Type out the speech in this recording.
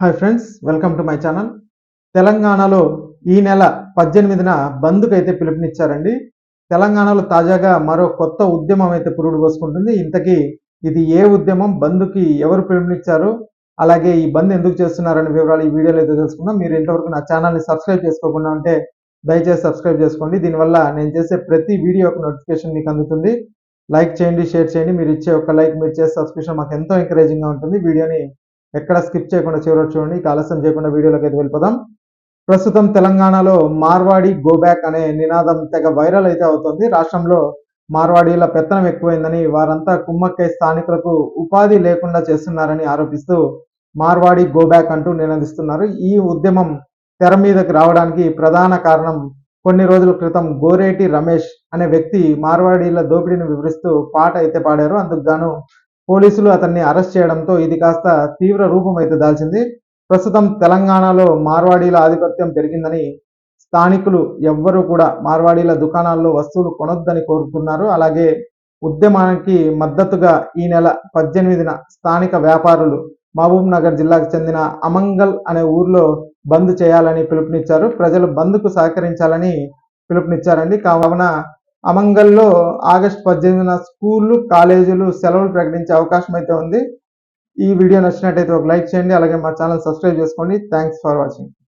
Hi friends welcome to my channel తెలంగాణలో ఈ నెల పద్దెనిమిదిన బంద్కు అయితే పిలుపునిచ్చారండి. తెలంగాణలో తాజాగా మరో కొత్త ఉద్యమం అయితే పురుడు పోసుకుంటుంది. ఇంతకీ ఇది ఏ ఉద్యమం? బంద్కి ఎవరు పిలుపునిచ్చారు? అలాగే ఈ బంద్ ఎందుకు చేస్తున్నారనే వివరాలు ఈ వీడియోలో అయితే తెలుసుకుందాం. మీరు ఇంతవరకు నా ఛానల్ని సబ్స్క్రైబ్ చేసుకోకుండా ఉంటే దయచేసి సబ్స్క్రైబ్ చేసుకోండి. దీనివల్ల నేను చేసే ప్రతి వీడియో యొక్క నోటిఫికేషన్ మీకు అందుతుంది. లైక్ చేయండి షేర్ చేయండి. మీరు ఇచ్చే ఒక లైక్ మీరు చేసే సబ్స్క్రిప్షన్ మాకు ఎంతో ఎంకరేజింగ్గా ఉంటుంది. వీడియోని ఎక్కడ స్కిప్ చేయకుండా చివరి చూడండి. ఇక ఆలస్యం చేయకుండా వీడియోలోకి అయితే వెళ్ళిపోదాం. ప్రస్తుతం తెలంగాణలో మార్వాడి గోబ్యాక్ అనే నినాదం తెగ వైరల్ అయితే అవుతుంది. రాష్ట్రంలో మార్వాడీల పెత్తనం ఎక్కువైందని వారంతా కుమ్మక్కై స్థానికులకు ఉపాధి లేకుండా చేస్తున్నారని ఆరోపిస్తూ మార్వాడి గోబ్యాక్ అంటూ నినదిస్తున్నారు. ఈ ఉద్యమం తెర మీదకి రావడానికి ప్రధాన కారణం కొన్ని రోజుల క్రితం గోరేటి రమేష్ అనే వ్యక్తి మార్వాడీల దోపిడీని వివరిస్తూ పాట అయితే పాడారు. అందుకు గాను పోలీసులు అతన్ని అరెస్ట్ చేయడంతో ఇది కాస్త తీవ్ర రూపం అయితే దాల్చింది. ప్రస్తుతం తెలంగాణలో మార్వాడీల ఆధిపత్యం పెరిగిందని స్థానికులు ఎవ్వరూ కూడా మార్వాడీల దుకాణాల్లో వస్తువులు కొనొద్దని కోరుతున్నారు. అలాగే ఉద్యమానికి మద్దతుగా ఈ నెల పద్దెనిమిదిన స్థానిక వ్యాపారులు మహబూబ్ నగర్ జిల్లాకు చెందిన అమంగల్ అనే ఊర్లో బంద్ చేయాలని పిలుపునిచ్చారు. ప్రజలు బంద్కు సహకరించాలని పిలుపునిచ్చారండి. కావున అమంగల్లో ఆగస్టు పద్దెనిమిదిన స్కూళ్ళు కాలేజీలు సెలవులు ప్రకటించే అవకాశం అయితే ఉంది. ఈ వీడియో నచ్చినట్టయితే ఒక లైక్ చేయండి అలాగే మా ఛానల్ సబ్స్క్రైబ్ చేసుకోండి. Thanks for watching.